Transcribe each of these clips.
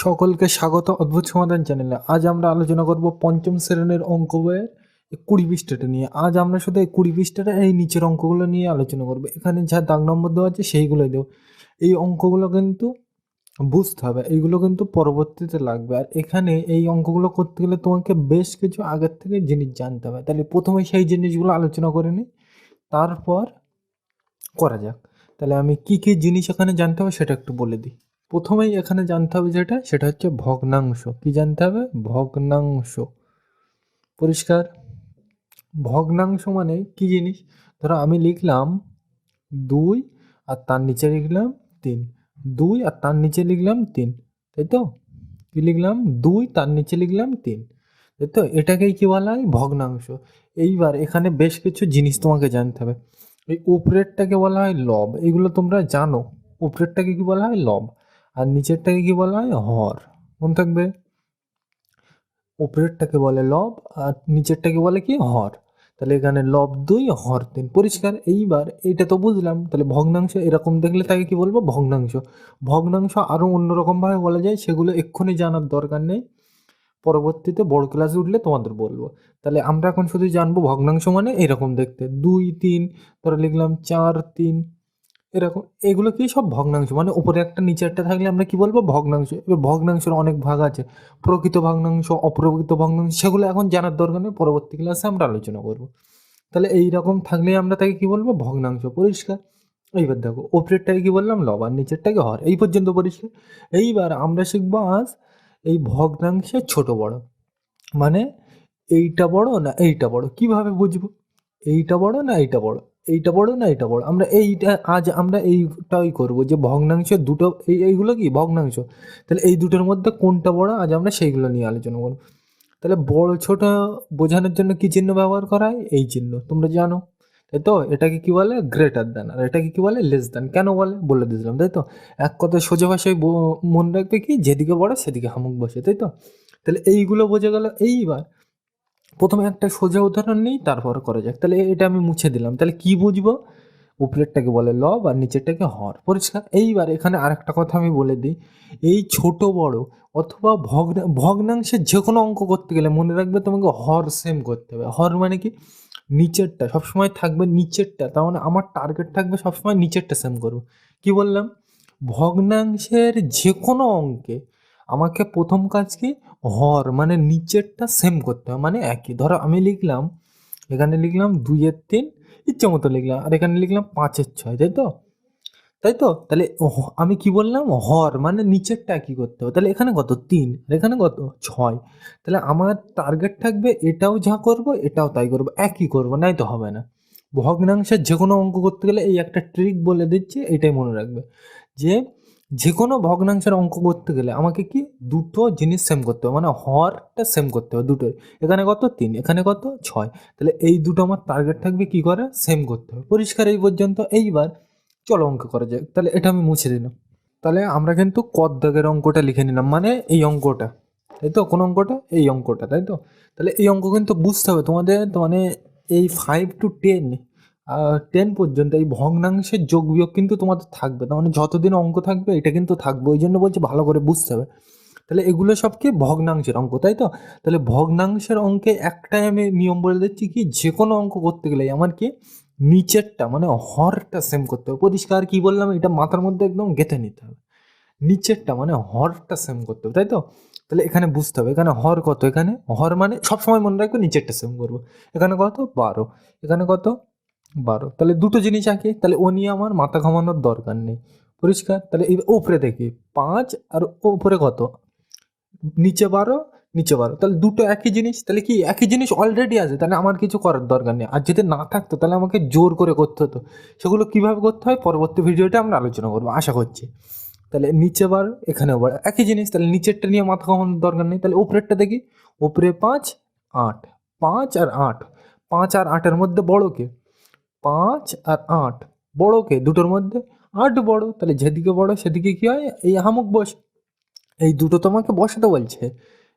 সকলকে স্বাগত, অদ্ভুত সমাধান চ্যানেলে। আজ আমরা আলোচনা করব পঞ্চম শ্রেণির অঙ্ক বইয়ের কুড়ি পৃষ্ঠাটা নিয়ে। আজ আমরা শুধু এই কুড়ি পৃষ্ঠাটা এই নিচের অঙ্কগুলো নিয়ে আলোচনা করব। এখানে যা দাগ নম্বর দেওয়া আছে সেইগুলোই দেবো। এই অঙ্কগুলো কিন্তু বুঝতে হবে, এইগুলো কিন্তু পরবর্তীতে লাগবে। আর এখানে এই অঙ্কগুলো করতে গেলে তোমাকে বেশ কিছু আগের থেকে জিনিস জানতে হবে। তাহলে প্রথমে সেই জিনিসগুলো আলোচনা করে নিই, তারপর করা যাক। তাহলে আমি কি কি জিনিস এখানে জানতে হবে সেটা একটু বলে দিই। প্রথমেই এখানে জানতে হবে যেটা, সেটা হচ্ছে ভগ্নাংশ। কি জানতে হবে? ভগ্নাংশ। পরিষ্কার? ভগ্নাংশ মানে কি জিনিস? ধরো আমি লিখলাম দুই আর তার নিচে লিখলাম তিন। দুই আর তার নিচে লিখলাম তিন, তাই তো? কি লিখলাম? দুই তার নিচে লিখলাম তিন, তাই তো? এটাকেই কি বলা হয়? ভগ্নাংশ। এইবার এখানে বেশ কিছু জিনিস তোমাকে জানতে হবে। এই উপরেরটাকে বলা হয় লব। এগুলো তোমরা জানো। উপরেরটাকে কি বলা হয়? লব। আর নিচেরটাকে কি বলা হয়? হর। মনে থাকবে? উপরেরটাকে বলে লব আর নিচেরটাকে বলে কি? হর। তাহলে এখানে লব দুই, হর তিন। পরিষ্কার। এইবার এইটা তো বুঝলাম। তাহলে ভগ্নাংশ এরকম দেখলে তাকে কি বলব? ভগ্নাংশ। ভগ্নাংশ আরও অন্যরকমভাবে বলা যায়। সেগুলো এক্ষুনি জানার দরকার নেই। পরবর্তীতে বড় ক্লাসে উঠলে তোমাদের বলব। তাহলে আমরা এখন শুধু জানব ভগ্নাংশ মানে এরকম দেখতে। দুই, তিন, ধরে লিখলাম চার, তিন এরকম, এগুলো কি সব ভগ্নাংশ? মানে উপরে একটা, নিচে একটা থাকলে আমরা কি বলব? ভগ্নাংশ। এবার ভগ্নাংশের অনেক ভাগ আছে। প্রকৃত ভগ্নাংশ, অপ্রকৃত ভগ্নাংশ, সেগুলো এখন জানার দরকার নেই। পরবর্তী ক্লাসে আমরা আলোচনা করব। তাহলে এই রকম থাকলে আমরা তাকে কি বলব? ভগ্নাংশ পরিষ্কার। এইবার দেখো উপরেরটাকে কি বললাম? লব আর নিচেরটাকে হর। এই পর্যন্ত পরিষ্কার। এইবার আমরা শিখব আজ এই ভগ্নাংশের ছোট বড়। মানে এইটা বড় না এইটা বড়? কীভাবে বুঝব? এইটা বড় না এইটা বড়? এইটা বড় না, এইটা বড় আমরা এইটা, আজ আমরা এইটাই করব যে ভগ্নাংশ দুটো, এই, এইগুলো কি? ভগ্নাংশ। তাহলে এই দুটোর মধ্যে কোনটা বড় আজ আমরা সেইগুলো নিয়ে আলোচনা করব। তাহলে বড় ছোট বোঝানোর জন্য কি চিহ্ন ব্যবহার করা হয়? এই চিহ্ন, তোমরা জানো। তাই তো? এটাকে কি বলে? Greater than. আর এটাকে কি বলে? Less than. কেন বলে? বলে দিয়েছিলাম, তাই তো? এক কথা সোজা ভাষায় মনে রাখবে কি? যেদিকে বড় সেদিকে হামুক বসে, তাই তো? তাহলে এইগুলো বোঝা গেল। এইবার প্রথমে একটা সোজা উদাহরণ নিই, তারপর করা যাক। তাহলে এটা আমি মুছে দিলাম। তাহলে কি বুঝব? উপরেরটাকে বলে লব আর নিচেরটাকে হর। পরিষ্কার? এইবার এখানে আরেকটা কথা আমি বলে দিই। এই ছোট বড় অথবা ভগ্না, ভগ্নাংশের যে কোনো অঙ্ক করতে গেলে মনে রাখবে তোমাকে হর সেম করতে হবে। হর মানে কি? নিচেরটা সবসময় থাকবে নিচেরটা। তার মানে আমার টার্গেট থাকবে সবসময় নিচেরটা সেম করব। কি বললাম? ভগ্নাংশের যে কোনো অঙ্কে আমাকে প্রথম কাজ কি? হর মানে নিচেরটা সেম করতে হবে। মানে একই। ধরো আমি লিখলাম, এখানে লিখলাম দুইয়ের তিন, ইচ্ছে মতো লিখলাম। আর এখানে লিখলাম পাঁচের ছয়, তাই তো? তাই তো? তাহলে আমি কি বললাম? হর মানে নিচেরটা একই করতে হবে। তাহলে এখানে কত? তিন। আর এখানে কত? ছয়। তাহলে আমার টার্গেট থাকবে এটাও যা করব, এটাও তাই করব, একই করব, নাই তো হবে না। ভগ্নাংশের যে কোনো অঙ্ক করতে গেলে এই একটা ট্রিক বলে দিচ্ছি, এটাই মনে রাখবে। যে যে কোনো ভগ্নাংশের অঙ্ক করতে গেলে আমাকে কি দুটো জিনিস সেম করতে হবে? মানে হরটা সেম করতে হবে দুটোই। এখানে কত? তিন। এখানে কত? ছয়। তাহলে এই দুটো আমার টার্গেট থাকবে কি করে? সেম করতে হবে। পরিষ্কার এই পর্যন্ত। এইবার চলো অঙ্ক করা যায় তাহলে এটা আমি মুছে দিলাম। তাহলে আমরা কিন্তু কদ দাগের অঙ্কটা লিখে নিলাম। মানে এই অঙ্কটা। তাই তো? কোন অঙ্কটা? এই অঙ্কটা। তাই তো? তাহলে এই অঙ্ক কিন্তু বুঝতে হবে তোমাদের। মানে এই ফাইভ টু টেন টেন পর্যন্ত, এই ভগ্নাংশের যোগ বিয়োগ কিন্তু তোমাদের থাকবে। তার মানে যতদিন অঙ্ক থাকবে, এটা কিন্তু থাকবে। ওই জন্য বলছি ভালো করে বুঝতে হবে। তাহলে এগুলো সব কি ভগ্নাংশের অঙ্ক, তাই তো? তাহলে ভগ্নাংশের অঙ্কে একটাই আমি নিয়ম বলে দিচ্ছি কি যে কোনো অঙ্ক করতে গেলে আমার কি নিচেরটা মানে হরটা সেম করতে হবে। পরিষ্কার কি বললাম, এটা মাথার মধ্যে একদম গেঁথে নিতে হবে। নিচেরটা মানে হরটা সেম করতে হবে, তাই তো? তাহলে এখানে বুঝতে হবে, এখানে হর কত? এখানে হর মানে সবসময় মনে রাখব নিচেরটা সেম করব। এখানে কত? বারো। এখানে কত? বারো। তাহলে দুটো জিনিস আঁকে, তাহলে ও নিয়ে আমার মাথা ঘামানোর দরকার নেই। পরিষ্কার? তাহলে এই উপরে দেখি, পাঁচ আর ওপরে কত? নিচে বারো নিচে বারো। তাহলে দুটো একই জিনিস, তাহলে কি একই জিনিস অলরেডি আছে? তাহলে আমার কিছু করার দরকার নেই। আর যদি না থাকতো, তাহলে আমাকে জোর করে করতে হতো। সেগুলো কীভাবে করতে হয়? পরবর্তী ভিডিওটা আমরা আলোচনা করব, আশা করছি। তাহলে নিচে বারো এখানেও বারো। একই জিনিস, তাহলে নিচেরটা নিয়ে মাথা ঘামানোর দরকার নেই। তাহলে উপরেরটা দেখি, উপরে পাঁচ, আট। পাঁচ আর আট। পাঁচ আর আটের মধ্যে বড় কে? পাঁচ আর আট। বড় কে? দুটোর মধ্যে? আট বড়। তাহলে যেদিকে বড়, সেদিকে কি হয়? এই হামুক বসে। এই দুটো তোমাকে বসাতে বলছে।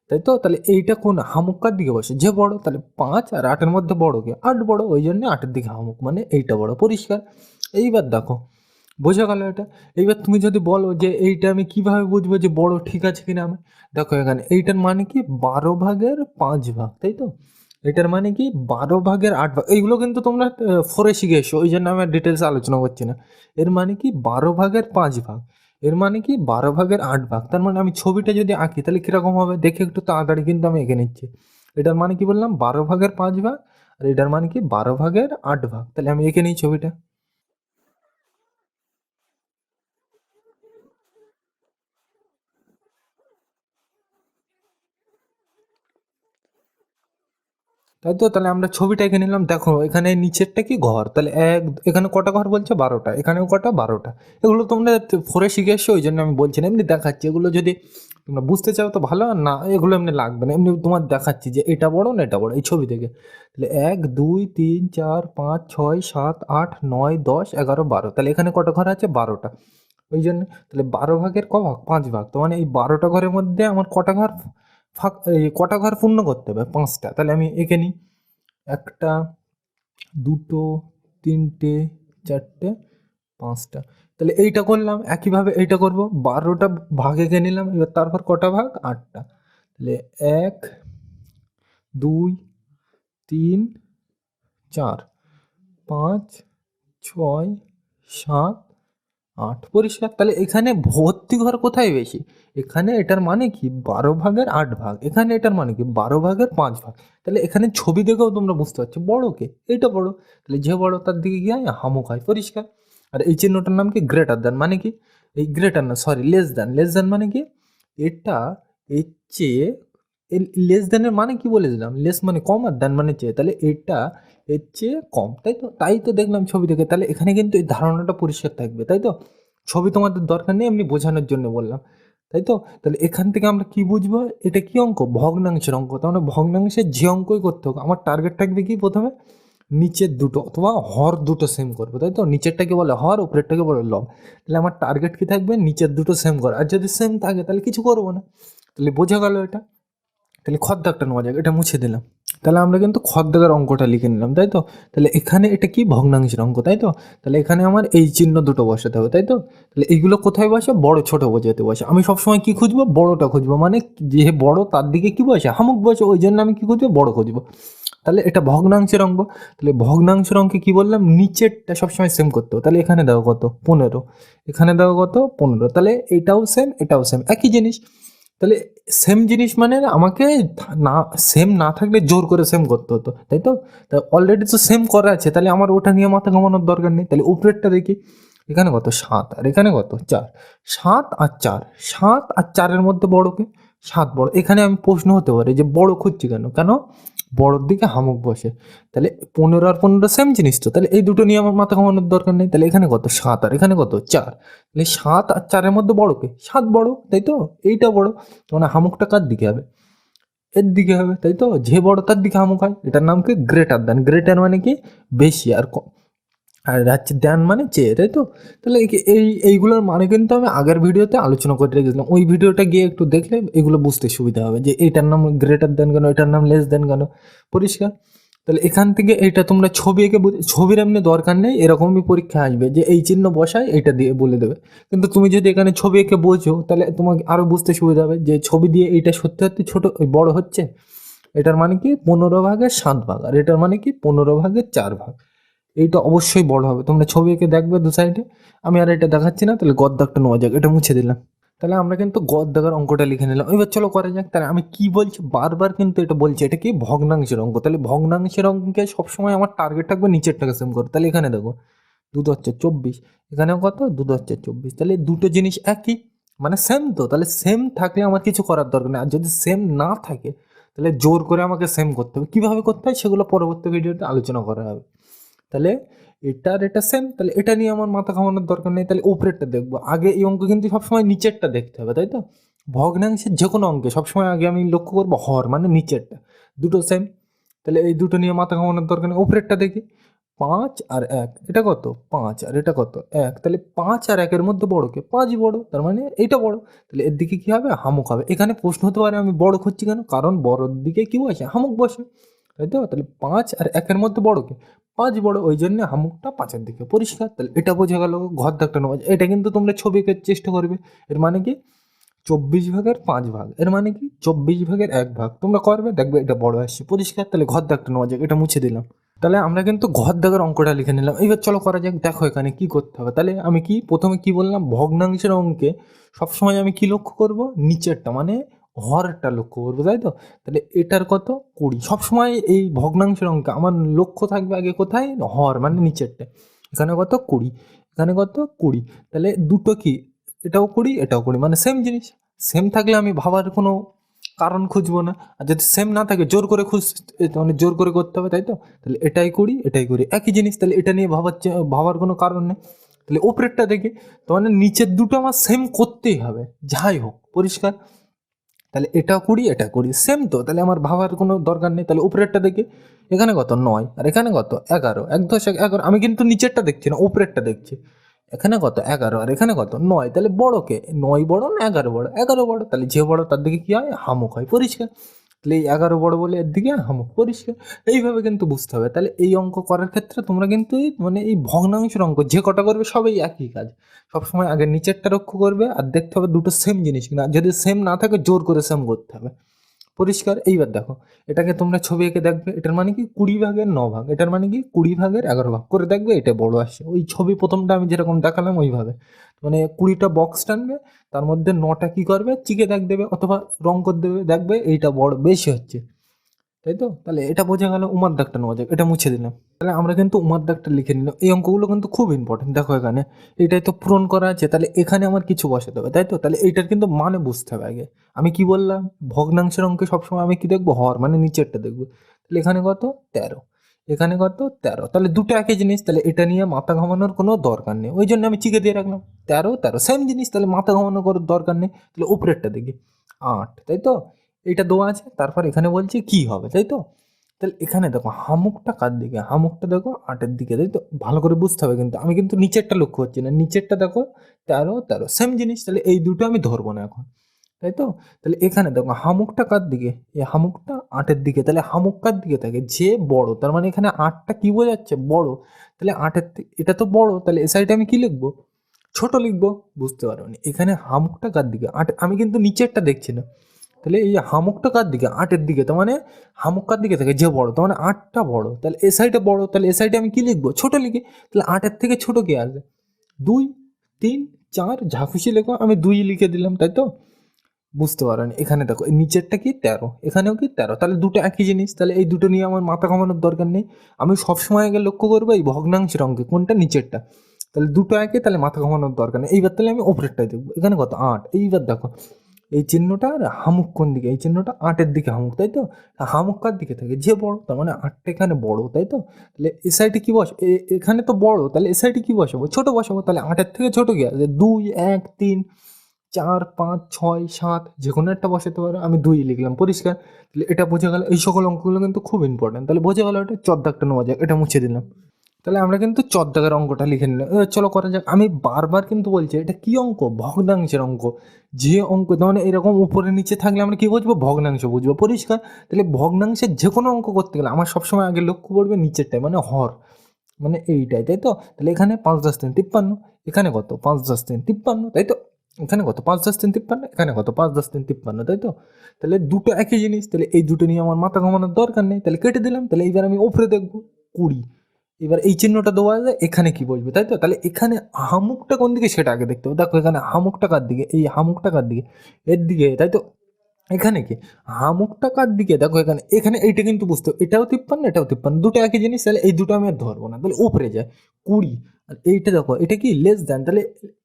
তাই তো? তাহলে এইটা কোন হামুকার দিকে বসে? যে বড়, তাহলে পাঁচ আর আটের মধ্যে বড় কে? আট বড়, ওই জন্য আটের দিকে হামুক। মানে এইটা বড়। পরিষ্কার? এইবার দেখো। বোঝা গেল এটা? এইবার তুমি যদি বলো যে এইটা আমি কীভাবে বুঝব যে বড় ঠিক আছে কিনা আমি? দেখো এখানে। এইটার মানে কি? বারো ভাগের পাঁচ ভাগ। তাই তো? এটার মানে কি? বারো ভাগের আট ভাগ, এইগুলো কিন্তু তোমরা ফোরে শিখে এসো ওই জন্য আমি ডিটেলস আলোচনা করছি না। এর মানে কি? বারো ভাগের পাঁচ ভাগ। এর মানে কি? বারো ভাগের আট ভাগ। তার মানে আমি ছবিটা যদি আঁকি, তাহলে কীরকম হবে? দেখে একটু তাড়াতাড়ি কিন্তু আমি এঁকে নিচ্ছি। এটার মানে কি বললাম? বারো ভাগের পাঁচ ভাগ, আর এটার মানে কি? বারো ভাগের আট ভাগ। তাহলে আমি এঁকে নিই ছবিটা। তাই তো? তাহলে আমরা ছবিটা এঁকে নিলাম। দেখো, এখানে নিচেরটা কি? ঘর। তাহলে এক, এখানে কটা ঘর বলছে? বারোটা। এখানেও কটা? বারোটা। এগুলো তোমরা ফোরে শিখে এসছো, ওই জন্য আমি বলছি না, এমনি দেখাচ্ছি। এগুলো যদি তোমরা বুঝতে চাও তো ভালো না, এগুলো এমনি লাগবে না। এমনি তোমার দেখাচ্ছি যে এটা বড় না এটা বড়, এই ছবি থেকে। তাহলে এক, দুই, তিন, চার, পাঁচ, ছয়, সাত, আট, নয়, দশ, এগারো, বারো। তাহলে এখানে কটা ঘর আছে? বারোটা। ওই জন্য তাহলে বারো ভাগের ক ভাগ? পাঁচ ভাগ। তো মানে এই বারোটা ঘরের মধ্যে আমার কটা ঘর? ফাঁক কটা ঘর পূর্ণ করতে হবে, পাঁচটা। তাহলে আমি এঁকে নিই। একটা, দুটো, তিনটে, চারটে, পাঁচটা। তাহলে এইটা করলাম, একইভাবে এইটা করব। বারোটা ভাগ এঁকে নিলাম, এবার তারপর কটা ভাগ? আটটা। তাহলে এক, দুই, তিন, চার, পাঁচ, ছয়, সাত আট পরিষ্কার, তাহলে এখানে ভর্তি ঘর কোথায় বেশি? এখানে এটার মানে কি? বারো ভাগের আট ভাগ। এখানে এটার মানে কি? বারো ভাগের পাঁচ ভাগ। তাহলে এখানে ছবি দেখেও তোমরা বুঝতে পারছ। বড় কে? এইটা বড়। তাহলে যে বড় তার দিকে গিয়ে হামুক হয় পরিষ্কার? আর এই চিহ্নটার নাম কি? গ্রেটার দ্যান মানে কি? এই গ্রেটার না sorry less than less than মানে কি? এটা এর চেয়ে লেস দ্যানের মানে কি বলেছিলাম? লেস মানে কম আর দ্যান মানে চেয়ে। তাহলে এটা এর চেয়ে কম, তাই তো? তাই তো দেখলাম ছবি থেকে তাহলে এখানে কিন্তু এই ধারণাটা পরিষ্কার থাকবে, তাই তো? ছবি তোমাদের দরকার নেই, এমনি বোঝানোর জন্য বললাম, তাই তো? তাহলে এখান থেকে আমরা কি বুঝব? এটা কি অঙ্ক? ভগ্নাংশের অঙ্ক। তার মানে ভগ্নাংশের যে অঙ্কই করতে হোক, আমার টার্গেট থাকবে কি প্রথমে? নিচের দুটো অথবা হর দুটো সেম করব, তাই তো? নিচেরটাকে বলে হর, উপরেরটাকে বলে লব। তাহলে আমার টার্গেট কি থাকবে? নিচের দুটো সেম করা। আর যদি সেম থাকে, তাহলে কিছু করব না। তাহলে বোঝা গেল এটা? তাহলে খদ দাগটা নেওয়া যাক, এটা মুছে দিলাম। তাহলে আমরা কিন্তু খদ অঙ্কটা লিখে নিলাম, তাই তো? তাহলে এখানে এটা কি? ভগ্নাংশের অঙ্ক, তাই তো? তাহলে এখানে আমার এই চিহ্ন দুটো বসাতে হবে, তাই তো? তাহলে এইগুলো কোথায় বসে? বড় ছোট বোঝাতে বসে। আমি সবসময় কি খুঁজবো? বড়টা খুঁজবো। মানে যে বড়, তার দিকে কি বসে? হামুক বসে, ওই জন্য আমি কি খুঁজবো? বড় খুঁজবো। তাহলে এটা ভগ্নাংশের অঙ্ক। তাহলে ভগ্নাংশের অঙ্কে কি বললাম? নিচেরটা সবসময় সেম করতে হবে। তাহলে এখানে দাও কত? পনেরো। এখানে দাও কত? পনেরো। তাহলে এটাও সেম এটাও সেম একই জিনিস। তাহলে সেম জিনিস মানে আমাকে না সেম না থাকলে জোর করে সেম করতে হতো, তাই তো? তা অলরেডি তো সেম করা আছে, তাহলে আমার ওটা নিয়ে মাথা ঘামানোর দরকার নেই। তাহলে উপরেরটা দেখি, এখানে কত? সাত, আর এখানে কত? চার। সাত আর চার। সাত আর চারের মধ্যে বড়কে সাত বড়। এখানে আমি প্রশ্ন হতে পারে যে বড় খুঁজছি কেন? কেন? বড়োর দিকে হামুক বসে। তাহলে পনেরো আর পনেরো সেম জিনিস তো। তাহলে এই দুটো নিয়ে আমার মাথা ঘামানোর দরকার নেই। তাহলে এখানে কত? সাত আর এখানে কত? চার। তাহলে সাত আর চারের মধ্যে বড়কে সাত বড়, তাই তো? এইটা বড়। মানে হামুকটা কার দিকে হবে? এর দিকে হবে, তাই তো? যে বড় তার দিকে হামুক হয়। এটার নাম কি? Greater than. গ্রেটার মানে কি? বেশি। আর কম আর হচ্ছে দেন মানে চেয়ে তাই তো? তাহলে এই- এই, এইগুলোর মানে কিন্তু আমি আগের ভিডিওতে আলোচনা করে রেখেছিলাম। ওই ভিডিওটা গিয়ে একটু দেখলে এগুলো বুঝতে সুবিধা হবে যে, এইটার নাম গ্রেটার দেন কেন, এটার নাম লেস দেন কেন? পরিষ্কার? তাহলে এখান থেকে এটা তোমরা ছবি এঁকে ছবির এমনি দরকার নেই, এরকমই পরীক্ষা আসবে যে, এই চিহ্ন বসায় এইটা দিয়ে বলে দেবে। কিন্তু তুমি যদি এখানে ছবি এঁকে বোঝো, তাহলে তোমাকে আরও বুঝতে সুবিধা হবে যে, ছবি দিয়ে এইটা সত্যি সত্যি ছোটো, বড় হচ্ছে? এটার মানে কি? পনেরো ভাগের সাত ভাগ, আর এটার মানে কি? পনেরো ভাগের চার ভাগ। এইটা অবশ্যই বড় হবে। তোমরা ছবি এঁকে দেখবে দু সাইডে আমি আর এটা দেখাচ্ছি না, তাহলে গদ দাগটা নেওয়া যাক, এটা মুছে দিলাম। তাহলে আমরা কিন্তু গদ দাগের অঙ্কটা লিখে নিলাম। এবার চলো করা যাক, তাহলে আমি কি বলছি? বারবার কিন্তু এটা বলছি, এটা কি ভগ্নাংশের অঙ্ক? তাহলে ভগ্নাংশের অঙ্কে সবসময় আমার টার্গেট থাকবে নিচেরটাকে সেম করো তাহলে এখানে দেখো দুটো হচ্ছে চব্বিশ, এখানেও কত? দুটো হচ্ছে চব্বিশ। তাহলে দুটো জিনিস একই মানে সেম তো? তাহলে সেম থাকলে আমার কিছু করার দরকার নেই। আর যদি সেম না থাকে, তাহলে জোর করে আমাকে সেম করতে হবে। কীভাবে করতে হয়? সেগুলো পরবর্তী ভিডিওতে আলোচনা করা হবে। তাহলে এটার এটা সেম তাহলে এটা নিয়ে আমার মাথা ঘামানোর দরকার নেই, তাহলে উপরেরটা দেখব। আগে এই অঙ্ক কিন্তু সবসময় নিচেরটা দেখতে হবে, তাই তো? ভগ্নাংশের যে কোনো অঙ্কে সবসময় আগে আমি লক্ষ্য করব হর মানে নিচেরটা। দুটো সেম তাহলে এই দুটো নিয়ে মাথা ঘামানোর দরকার নেই, উপরেরটা দেখি। পাঁচ আর এক, এটা কত? পাঁচ আর এটা কত? এক, তাহলে পাঁচ আর একের মধ্যে বড় কে? পাঁচই বড়, তার মানে এইটা বড়। তাহলে এর দিকে কী হবে? হামুক হবে। এখানে প্রশ্ন হতে পারে আমি বড় খুঁজছি কেন? কারণ বড়োর দিকে কী বসে হামুক বসে। তাই তো? তাহলে পাঁচ আর একের মধ্যে বড় কি? পাঁচ বড়, ওই জন্য হামুকটা পাঁচের দিকে। পরিষ্কার? তাহলে এটা বোঝা গেল ঘর দাগটা নেওয়া। এটা কিন্তু তোমরা ছবি চেষ্টা করবে। এর মানে কি? চব্বিশ ভাগের পাঁচ ভাগ। এর মানে কি? চব্বিশ ভাগের এক ভাগ। তোমরা করবে, দেখবে এটা বড় আসছে। পরিষ্কার? তাহলে ঘর দাগটা নেওয়া যাক। এটা মুছে দিলাম। তাহলে আমরা কিন্তু ঘর দাগের অঙ্কটা লিখে নিলাম। এবার চলো করা যাক। দেখো এখানে কি করতে হবে। তাহলে আমি কি? প্রথমে কি বললাম? ভগ্নাংশের অঙ্কে সবসময় আমি কি লক্ষ্য করব? নিচেরটা মানে হরটা লক্ষ্য করব, তাই তো? তাহলে এটার কত? কুড়ি। সবসময় এই ভগ্নাংশের অঙ্কে আমার লক্ষ্য থাকবে আগে কোথায়? হর মানে নিচেরটা। এখানে কত? কুড়ি। এখানে কত? কুড়ি। তাহলে দুটো কি? এটাও কুড়ি এটাও কুড়ি। মানে সেম জিনিস। সেম থাকলে আমি ভাবার কোনো কারণ খুঁজবো না। আর যদি সেম না থাকে, জোর করে খুঁজ মানে জোর করে করতে হবে, তাই তো? তাহলে এটাই করি এটাই করি একই জিনিস, তাহলে এটা নিয়ে ভাবার ভাবার কোনো কারণ নেই। তাহলে ওপরেরটা দেখে। তো মানে নিচের দুটো আমার সেম করতেই হবে। যাই হোক, পরিষ্কার। তাহলে এটা করি এটা করি। সেম তো, তাহলে আমার ভাবার কোনো দরকার নেই। তাহলে উপরেরটা দেখি, এখানে কত? নয়। আর এখানে কত? এগারো। এক দশ এক এগারো। আমি কিন্তু নিচেরটা দেখছি না, উপরেরটা দেখছি। এখানে কত? এগারো। আর এখানে কত? নয়। তাহলে বড় কে? নয় বড় না এগারো বড়? এগারো বড়। তাহলে যে বড়, তার দিকে কী হয়? হামুক হয়। পরিষ্কার। তাহলে এই এগারো বড় বলে এর দিকে হামুক পরিষ্কার। এইভাবে কিন্তু বুঝতে হবে। তাহলে এই অঙ্ক করার ক্ষেত্রে তোমরা কিন্তু মানে এই ভগ্নাংশের অঙ্ক, যে কটা করবে সবই একই কাজ। সবসময় আগে নিচেরটা রক্ষ করবে আর দেখতে হবে দুটো সেম জিনিস কিনা। যদি সেম না থাকে, জোর করে সেম করতে হবে। পরিষ্কার। এইবার দেখো, এটাকে তোমরা ছবি এঁকে দেখবে, এটার মানে কি? কুড়ি ভাগের ন ভাগ। এটার মানে কি? কুড়ি ভাগের এগারো ভাগ। করে দেখবে এটা বড় আসছে। ওই ছবি প্রথমটা আমি যেরকম দেখালাম ওইভাবে। মানে কুড়িটা বক্স টানবে, তার মধ্যে নটা কি করবে? চিকে দাগ দেবে অথবা রং করে দেবে, দেখবে এইটা বড়, বেশি হচ্ছে। তাই তো? তাহলে এটা বোঝা গেল, উমার দাগটা নেওয়া যাক। এটা মুছে দিলাম। তাহলে আমরা কিন্তু উমার দাগটা লিখে নিলাম। এই অঙ্কগুলো কিন্তু খুব ইম্পর্টেন্ট দেখো এখানে, এটাই তো পূরণ করা আছে, তাহলে এখানে আমার কিছু বসাতে হবে, তাই তো? তাহলে এইটার কিন্তু মানে বুঝতে হবে আগে। আমি কি বললাম? ভগ্নাংশের অঙ্কে সবসময় আমি কি দেখব? হর মানে নিচেরটা দেখব। তাহলে এখানে কত? তেরো। এখানে কত? তেরো। তাহলে দুটো একই জিনিস, তাহলে এটা নিয়ে মাথা ঘামানোর কোনো দরকার নেই। ওই জন্য আমি চিকে দিয়ে রাখলাম। তেরো তেরো। সেম জিনিস, তাহলে মাথা ঘামানোর কোনো দরকার নেই। তাহলে উপরেরটা দেখি। আট, তাই তো? এটা দেওয়া আছে, তারপর এখানে বলছে কি হবে, তাই তো? তাহলে এখানে দেখো, হামুকটা কার দিকে? হামুকটা দেখো আটের দিকে। তাই তো? ভালো করে বুঝতে হবে কিন্তু। আমি কিন্তু নিচেরটা লক্ষ্য করছি না। নিচেরটা দেখো, তেরো তেরো। সেম জিনিস। তাহলে এই দুটো আমি ধরবো না এখন। তাই তো? তাহলে এখানে দেখো, হামুকটা কার দিকে? এই হামুকটা আটের দিকে। তাহলে হামুক কার দিকে থাকে? যে বড়। তার মানে এখানে আটটা কি বোঝাচ্ছে? বড়। তাহলে আটের এটা তো বড়। তাহলে এ সাইডে আমি কি লিখব? ছোট লিখব? বুঝতে পারোনি এখানে হামুকটা কার দিকে? আট, আমি কিন্তু নিচেরটা দেখছি না। তাহলে এই হামুকটা কার দিকে? আটের দিকে, তার মানে হামুক কার দিকে থাকে? যে বড়, তার মানে আটটা বড়। তাহলে এ সাইডে বড়, তাহলে এ সাইডে আমি কি লিখব? ছোট লিখি। তাহলে আটের থেকে ছোট কি আসবে দুই, তিন, চার খুশি লেখো। আমি দুই লিখে দিলাম, তাই তো? বুঝতে পারেন এখানে দেখো, এই নিচেরটা কি? তেরো। এখানেও কি? তেরো। তাহলে দুটো একই জিনিস। তাহলে এই দুটো নিয়ে আমার মাথা ঘামানোর দরকার নেই। আমি সবসময় আগে লক্ষ্য করব এই ভগ্নাংশের অঙ্কে, কোনটা? নিচেরটা। তাহলে দুটো একে, তাহলে মাথা ঘামানোর দরকার নেই। এইবার তাহলে আমি ওপরেরটাই দেখব। এখানে কত? আট। এইবার দেখো। এই চিহ্নটা আর হামুক কোন দিকে? এই চিহ্নটা আটের দিকে হামুক, তাই তো? হামুক কার দিকে থাকে? যে বড়, তার মানে আটটা এখানে বড়, তাই তো? তাহলে এ সাইডে কি বস? এখানে তো বড়, তাহলে এ সাইডে কি বসাবো? ছোট বসাবো, তাহলে আটের থেকে ছোট আছে? দুই, এক, তিন, চার, পাঁচ, ছয়, সাত, যে কোনো একটা বসাতে পারো, আমি দুই লিখলাম, পরিষ্কার? তাহলে এটা বোঝা গেল, এই সকল অঙ্কগুলো কিন্তু খুব ইম্পর্টেন্ট তাহলে বোঝা গেল এটা চর্দাকটা নেওয়া যাক, এটা মুছে দিলাম। তাহলে আমরা কিন্তু চর্দাকের অঙ্কটা লিখে নিলাম। এবার চলো করা যাক। আমি বারবার কিন্তু বলছি, এটা কি অঙ্ক? ভগ্নাংশের অঙ্ক। যে অঙ্ক মানে এরকম উপরে নিচে থাকলে আমরা কি বুঝব? ভগ্নাংশ বুঝব। পরিষ্কার? তাহলে ভগ্নাংশের যে কোনো অঙ্ক করতে গেলে, আমার সবসময় আগে লক্ষ্য করবে নিচেরটাই মানে হর। মানে এইটাই, তাই তো? তাহলে এখানে পাঁচ দশ তিন তিপ্পান্ন, এখানে কত? পাঁচ দশ তিন তিপ্পান্ন, তাই তো? এখানে কত? পাঁচ দশ তিন তিপ্পান্ন, এখানে কত? পাঁচ দশ তিন তিপ্পান্ন, তাই তো? তাহলে দুটো একই জিনিস, তাহলে এই দুটো নিয়ে আমার মাথা ঘামানোর দরকার নেই। তাহলে কেটে দিলাম, তাহলে এইবার আমি ওপরে দেখব কুড়ি। এবার এই চিহ্নটা দেওয়া যায় এখানে কি বসবে, তাই তো? তাহলে এখানে হামুকটা কোন দিকে? সেটা আগে দেখতে হবে। দেখো এখানে হামুকটা কার দিকে? এই হামুকটা কার দিকে? এর দিকে, তাই তো? এখানে কি? হামুকটা কার দিকে? দেখো এখানে এখানে এইটা কিন্তু বুঝতে এটাও তিপ্পান্ন এটাও তিপ্পান্ন। দুটো একই জিনিস, তাহলে এই দুটো আমি আর ধরবো না। তাহলে উপরে যায়, কুড়ি। আর এইটা দেখো, এটা কি? লেস দেন তাহলে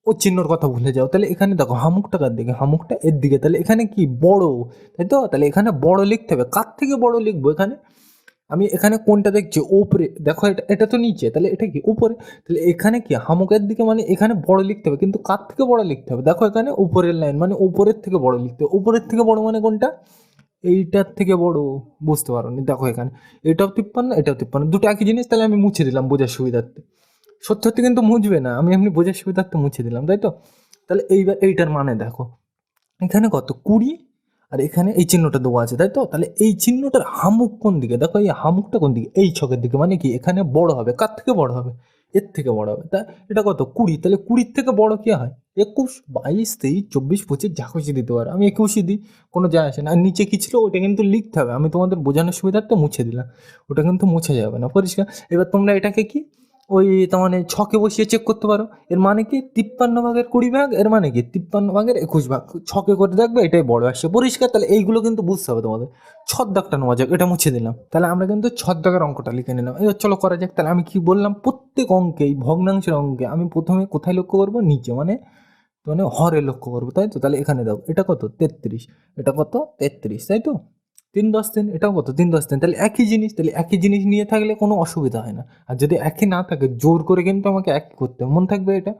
ও চিহ্নর কথা ভুলে যাও। তাহলে এখানে দেখো হামুকটা কার দিকে? হামুকটা এর দিকে। তাহলে এখানে কি? বড়। তাই তো? তাহলে এখানে বড় লিখতে হবে। কার থেকে বড় লিখব এখানে? আমি এখানে কোনটা দেখছি? ওপরে দেখো, এটা এটা তো নিচে। তাহলে এটা কি? উপরে। তাহলে এখানে কি? হামুকের দিকে মানে এখানে বড় লিখতে হবে। কিন্তু কার থেকে বড় লিখতে হবে? দেখো এখানে উপরের লাইন মানে উপরের থেকে বড় লিখতে হবে। উপরের থেকে বড় মানে কোনটা? এইটার থেকে বড়। বুঝতে পারো নি? দেখো এখানে। এটাও তিপ্পান্ন এটাও তিপ্পান্ন। দুটো একই জিনিস, তাহলে আমি মুছে দিলাম বোঝার সুবিধার্থে। সত্যি সত্যি কিন্তু মুছবে না। আমি এমনি বোঝার সুবিধার্থে মুছে দিলাম, তাই তো? তাহলে এইবার এইটার মানে দেখো। এখানে কত? কুড়ি আর এখানে এই চিহ্নটা দেওয়া আছে, তাই তো? তাহলে এই চিহ্নটার হামুক কোন দিকে? দেখো এই হামুকটা কোন দিকে? এই ছকের দিকে। মানে কি? এখানে বড় হবে। কার থেকে বড় হবে? এর থেকে বড় হবে। তা এটা কত? কুড়ি। তাহলে কুড়ির থেকে বড় কি হয়? একুশ, বাইশ, তেইশ, চব্বিশ, পঁচিশ, যা খুশি দিতে পারো। আমি একুশই দিই, কোনো যায় আসে না। আর নিচে কী ছিল? ওটা কিন্তু লিখতে হবে। আমি তোমাদের বোঝানোর সুবিধার্থে মুছে দিলাম। ওটা কিন্তু মুছে যাবে না। পরিষ্কার। এবার তোমরা এটাকে কি? ওই তার মানে ছকে বসিয়ে চেক করতে পারো। এর মানে কি? তিপ্পান্ন ভাগের কুড়ি ভাগ, এর মানে কি? তিপ্পান্ন ভাগের একুশ ভাগ। ছকে করে দেখবে, এটাই বড় আসছে পরিষ্কার। তাহলে এইগুলো কিন্তু বুঝতে হবে তোমাদের। ছদ দাগটা নেওয়া যাক, এটা মুছে দিলাম। তাহলে আমরা কিন্তু ছদ দাগের অঙ্কটা লিখে নিলাম। এবার চলো করা যাক। তাহলে আমি কি বললাম? প্রত্যেক অঙ্কে এই ভগ্নাংশের অঙ্কে আমি প্রথমে কোথায় লক্ষ্য করব? নিচে মানে মানে হরে লক্ষ্য করব, তাই তো? তাহলে এখানে দাও এটা কত? তেত্রিশ। এটা কত? তেত্রিশ, তাই তো? তিন দশ দিন, এটাও কত তিন দশ দিন, তাহলে একই জিনিস, তাহলে একই জিনিস নিয়ে থাকলে কোনো অসুবিধা হয় না। আর যদি একই না থাকে, জোর করে কিন্তু আমাকে এক করতে। মনে থাকবে এটা।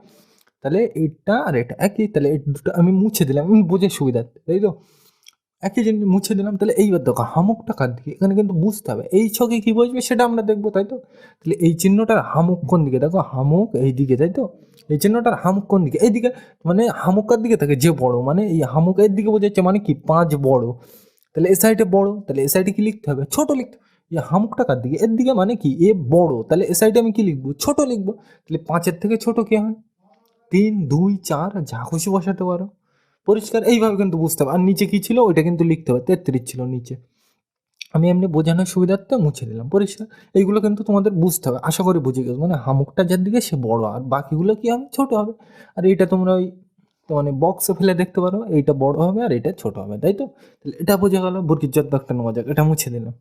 তাহলে এটা আর এটা একই, তাহলে এই দুটো আমি মুছে দিলাম, আমি বুঝে সুবিধা তাই তো? একই জিনিস মুছে দিলাম, তাহলে এইবার দেখো, হামুকটা কার দিকে? এখানে কিন্তু বুঝতে হবে, এই ছকে কি বসবে সেটা আমরা দেখব, তাই তো? তাহলে এই চিহ্নটার হামুক কোন দিকে? দেখো, হামুক এই দিকে, তাই তো? এই চিহ্নটার হামুক কোন দিকে? এইদিকে মানে হামুকার দিকে থাকে যে বড় মানে এই হামুকের দিকে বোঝাচ্ছে মানে কি? পাঁচ বড়। তাহলে এ সাইডে বড়, তাহলে এ সাইডে কি লিখতে হবে? ছোট লিখতে হবে। হামুকটা কার দিকে? এর দিকে মানে কি? এ বড়। তাহলে এ সাইডে আমি কি লিখব? ছোট লিখব। তাহলে পাঁচের থেকে ছোট কি হয়? তিন, দুই, চার, যা খুশি বসাতে পারো। পরিষ্কার, এইভাবে কিন্তু বুঝতে হবে আর নিচে কি ছিল? ওইটা কিন্তু লিখতে হবে। তেত্রিশ ছিল নিচে। আমি এমনি বোঝানোর সুবিধার্থে মুছে দিলাম। পরিষ্কার। এইগুলো কিন্তু তোমাদের বুঝতে হবে। আশা করি বুঝে গেছো। মানে হামুকটা যার দিকে সে বড়। আর বাকিগুলো কি হবে? ছোট হবে। আর এটা তোমরা ওই তো মানে বক্সে ফেলে দেখতে পারো, এইটা বড় হবে আর এটা ছোট হবে, তাই তো? তাহলে এটা বোঝা গেল বুর্গির জর দাগটা নেওয়া যাক, এটা মুছে দিলাম।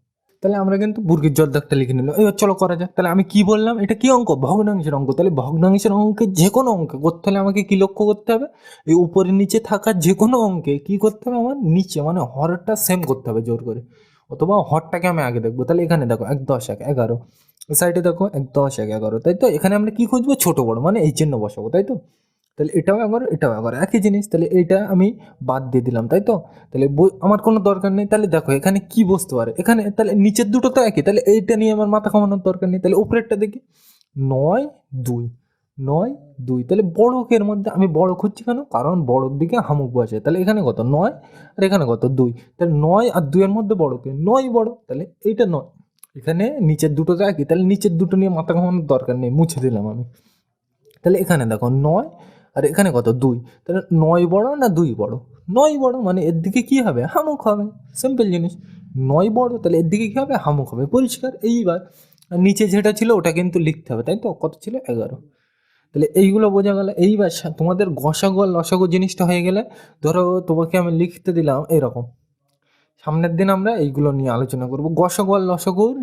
তাহলে আমরা কিন্তু বুর্গির জর দাগটা লিখে নিলাম। এবার চলো করা যাক, তাহলে আমি কি বললাম? এটা কি অঙ্ক? ভগ্নাংশের অঙ্ক। তাহলে ভগ্নাংশের অঙ্কে যে কোনো অঙ্কে করতে হলে আমাকে কি লক্ষ্য করতে হবে? এই উপরে নিচে থাকা যে কোনো অঙ্কে কি করতে হবে আমার? নিচে মানে হরটা সেম করতে হবে জোর করে। অথবা হরটাকে আমি আগে দেখব। তাহলে এখানে দেখো, এক দশ, এক এগারো। সাইডে দেখো, এক দশ, এক এগারো, তাই তো? এখানে আমরা কি খুঁজবো? ছোট বড় মানে এই জন্য বসাবো, তাই তো? তাহলে এটাও এগারো এটাও এগারো একই জিনিস, তাহলে এইটা আমি বাদ দিয়ে দিলাম, তাই তো? তাহলে আমার কোনো দরকার নেই, তাহলে দেখো এখানে কি বসতে পারে এখানে তাহলে নিচের দুটো তো একই, তাহলে এইটা নিয়ে আমার মাথা কামানোর দরকার নেই, তাহলে উপরেরটা দেখি, নয়, দুই নয়, দুই, তাহলে বড়কের মধ্যে আমি বড় খুঁজছি কেন? কারণ বড়োর দিকে হামুক বসে তাহলে এখানে কত? নয়, আর এখানে কত? দুই, তাহলে নয় আর দুইয়ের মধ্যে বড়কে নয় বড়, তাহলে এইটা নয়, এখানে নিচের দুটো একই, তাহলে নিচের দুটো নিয়ে মাথা ঘামানোর দরকার নেই, মুছে দিলাম আমি, তাহলে এখানে দেখো নয় আর এখানে কত? দুই। তাহলে নয় বড় না দুই বড়? নয় বড় মানে এর দিকে কী হবে? হামুক হবে। সিম্পল জিনিস। নয় বড়, তাহলে এর দিকে কী হবে? হামুক হবে। পরিষ্কার। এইবার আর নিচে যেটা ছিল, ওটা কিন্তু লিখতে হবে, তাই তো? কত ছিল? এগারো। তাহলে এইগুলো বোঝা গেল। এইবার তোমাদের গসাগু আর জিনিসটা হয়ে গেলে ধরো তোমাকে আমি লিখতে দিলাম এরকম। সামনের দিন আমরা এইগুলো নিয়ে আলোচনা করব। গসাগু আর লসাগুর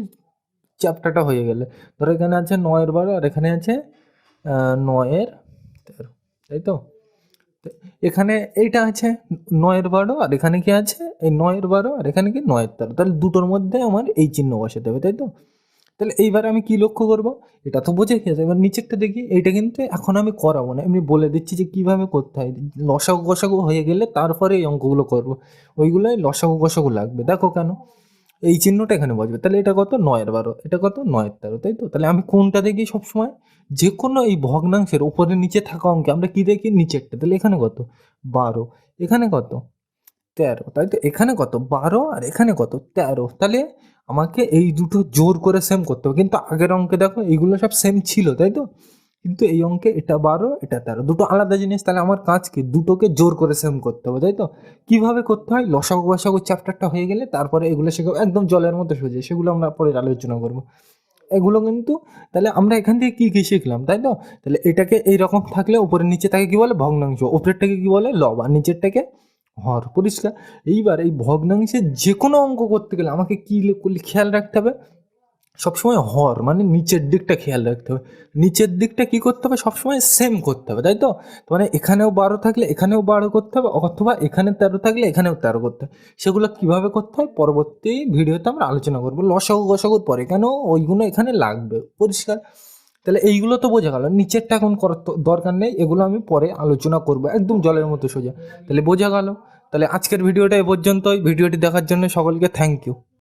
চ্যাপ্টারটা হয়ে গেলে। ধরো এখানে আছে নয়ের বারো আর এখানে আছে নয়ের তেরো। তাই তো, এখানে এইটা আছে নয়ের বারো, আর এখানে কি আছে? এই নয়ের বারো, আর এখানে কি নয়ের তেরো। তাহলে দুটোর মধ্যে আমার এই চিহ্ন বসাতে হবে তাই তো তাহলে এইবার আমি কি লক্ষ্য করব? এটা তো বুঝে গেছে, এবার নিচেরটা দেখি। এইটা কিন্তু এখন আমি করাবো না, এমনি বলে দিচ্ছি যে কীভাবে করতে হয়। লসাগু গসাগু হয়ে গেলে তারপরে এই অঙ্কগুলো করব। ওইগুলোই লসাগু গসাগু লাগবে, দেখো কেন? এই চিহ্নটা এখানে বসবে। তাহলে এটা কত? নয়ের বারো। এটা কত? নয়ের তেরো, তাই তো? তাহলে আমি কোনটা দেখি সবসময়? যে কোনো এই ভগ্নাংশের উপরে নিচে থাকা অঙ্কে আমরা কি দেখি? নিচেরটা। তাহলে এখানে কত? বারো। এখানে কত? তেরো। তাই তো? এখানে কত? বারো আর এখানে কত? তেরো। তাহলে আমাকে এই দুটো জোর করে সেম করতে হবে। কিন্তু আগের অঙ্কে দেখো, এইগুলো সব সেম ছিল, তাই তো? কিন্তু এই অঙ্কে এটা বারো, এটা তেরো। দুটো আলাদা জিনিস, তাহলে আমার কাজ কি? দুটোকে জোর করে সেম করতে হবে, তাই তো? কীভাবে করতে হয়? লসাগু গসাগু চ্যাপ্টারটা হয়ে গেলে তারপরে এগুলো শেখাবো একদম জলের মতো সোজে, সেগুলো আমরা পরে আলোচনা করব। এগুলো কিন্তু, তাহলে আমরা এখান থেকে কী কী শিখলাম, তাই তো? তাহলে এটাকে এইরকম থাকলে উপরে নিচে থাকে কী বলে? ভগ্নাংশ। উপরেরটাকে কী বলে? লব, আর নিচেরটাকে হর পরিষ্কার? এইবার এই ভগ্নাংশের যে কোনো অঙ্ক করতে গেলে আমাকে কী খেয়াল রাখতে হবে? সবসময় হর মানে নিচের দিকটা খেয়াল রাখতে হবে। নিচের দিকটা কি করতে হবে? সবসময় সেম করতে হবে, তাই তো? মানে এখানেও বারো থাকলে এখানেও বারো করতে হবে, অথবা এখানে তেরো থাকলে এখানেও তেরো করতে হবে। সেগুলো কীভাবে করতে হয়? পরবর্তী ভিডিওতে আমরা আলোচনা করব। লসাগু গসাগুর পরে, কেন ওইগুলো এখানে লাগবে? পরিষ্কার? তাহলে এইগুলো তো বোঝা গেল। নিচেরটা এখন করার দরকার নেই, এগুলো আমি পরে আলোচনা করব। একদম জলের মতো সোজা। তাহলে বোঝা গেল। তাহলে আজকের ভিডিওটা এ পর্যন্তই। ভিডিওটি দেখার জন্য সকলকে থ্যাংক ইউ